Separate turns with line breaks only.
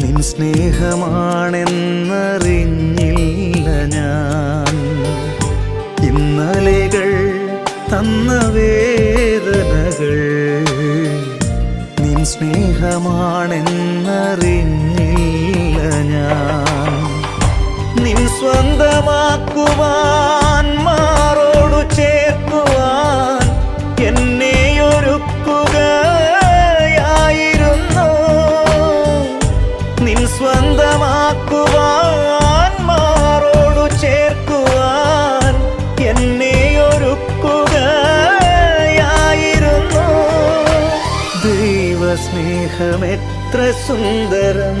നിൻ സ്നേഹമാണെന്നറിഞ്ഞില്ല ഞാൻ. ഇന്നലകൾ തന്ന വേദനകൾ നിൻ സ്നേഹമാണെന്നറിഞ്ഞില്ല ഞാൻ. നിൻ സ്വന്തമാക്കുവാൻ നിൻ സ്വന്തമാക്കുവാൻ മാറോടു ചേർക്കുവാൻ എന്നെ ഒരുക്കുകയായിരുന്നു. ദൈവസ്നേഹമെത്ര സുന്ദരം.